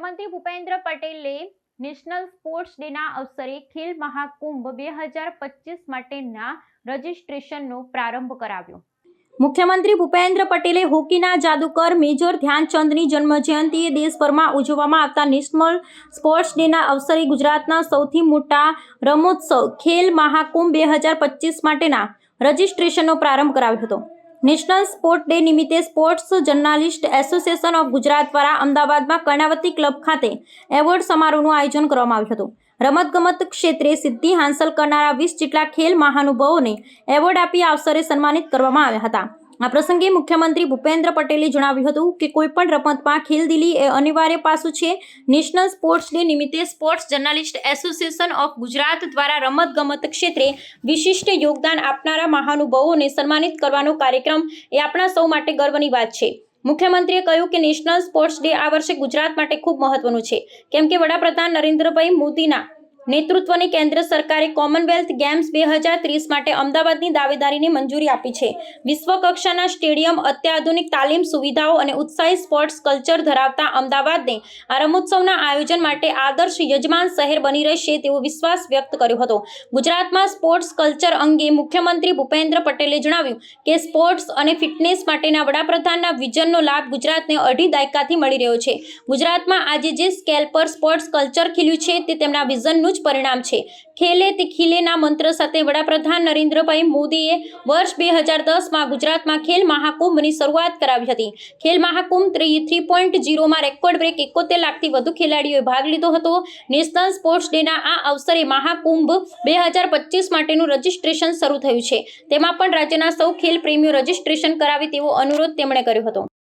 મુખ્યમંત્રી ભૂપેન્દ્ર પટેલે national sports ડેના અવસરે ખેલ મહાકુંભ બે હજાર પચીસ માટેના રજિસ્ટ્રેશનનો પ્રારંભ કરાવ્યો. મુખ્યમંત્રી ભૂપેન્દ્ર પટેલે હોકીના જાદુકર મેજર ધ્યાનચંદની જન્મજયંતિએ દેશભરમાં ઉજવવામાં આવતા નેશનલ સ્પોર્ટ્સ ડેના અવસરે ગુજરાતના સૌથી મોટા રમોત્સવ ખેલ મહાકુંભ બે હજાર પચીસ માટેના રજિસ્ટ્રેશનનો પ્રારંભ કરાવ્યો હતો. નેશનલ સ્પોર્ટ ડે નિમિત્તે sports journalist association of Gujarat દ્વારા અમદાવાદમાં કર્ણાવતી ક્લબ ખાતે એવોર્ડ સમારોહનું આયોજન કરવામાં આવ્યું હતું. રમતગમત ક્ષેત્રે સિદ્ધિ હાંસલ કરનારા વીસ જેટલા ખેલ મહાનુભાવોને એવોર્ડ આપી અવસરે સન્માનિત કરવામાં આવ્યા હતા. આ પ્રસંગે મુખ્યમંત્રી ભૂપેન્દ્ર પટેલે જણાવ્યું હતું કે કોઈપણ રમતમાં ખેલદિલી એ અનિવાર્ય પાસું છે. નેશનલ સ્પોર્ટ્સ ડે નિમિત્તે sports journalist association of Gujarat દ્વારા રમતગમત ક્ષેત્રે વિશિષ્ટ યોગદાન આપનારા મહાનુભાવોને સન્માનિત કરવાનો કાર્યક્રમ એ આપણા સૌ માટે ગર્વની વાત છે. મુખ્યમંત્રીએ કહ્યું કે નેશનલ સ્પોર્ટ્સ ડે આ વર્ષે ગુજરાત માટે ખૂબ મહત્વનું છે. કેમ કે વડાપ્રધાન નરેન્દ્રભાઈ મોદીના નેતૃત્વની કેન્દ્ર સરકારે કોમનવેલ્થ ગેમ્સ બે હજાર ત્રીસ માટે અમદાવાદની દાવેદારીને મંજૂરી આપી છે. વિશ્વ કક્ષાના સ્ટેડિયમ, અત્યાધુનિક તાલીમ સુવિધાઓ અને ઉત્સાહી સ્પોર્ટ્સ કલ્ચર ધરાવતા અમદાવાદને આ રમોત્સવના આયોજન માટે આદર્શ યજમાન શહેર બની રહેશે તેવો વિશ્વાસ વ્યક્ત કર્યો હતો. ગુજરાતમાં સ્પોર્ટ્સ કલ્ચર અંગે મુખ્યમંત્રી ભૂપેન્દ્ર પટેલે જણાવ્યું કે સ્પોર્ટ્સ અને ફિટનેસ માટેના વડાપ્રધાનના વિઝનનો લાભ ગુજરાતને અઢી દાયકાથી મળી રહ્યો છે. ગુજરાતમાં આજે જે સ્કેલ પર સ્પોર્ટ્સ કલ્ચર ખીલ્યું છે તે તેમના વિઝનનું જ પરિણામ છે. ખેલે તે ખીલેના મંત્ર સાથે વડાપ્રધાન નરેન્દ્રભાઈ મોદીએ વર્ષ બે હજાર દસમાં ગુજરાતમાં ખેલ મહાકુંભની શરૂઆત કરાવી હતી. Khel Mahakumbh three three point જીરોમાં record break એકોતેર લાખથી વધુ ખેલાડીઓએ ભાગ લીધો હતો. નેશનલ સ્પોર્ટ્સ ડેના આ અવસરે મહાકુંભ બે હજાર પચીસ માટેનું રજિસ્ટ્રેશન શરૂ થયું છે. તેમાં પણ રાજ્યના સૌ ખેલ પ્રેમીઓ રજિસ્ટ્રેશન કરાવે તેવો અનુરોધ તેમણે કર્યો હતો.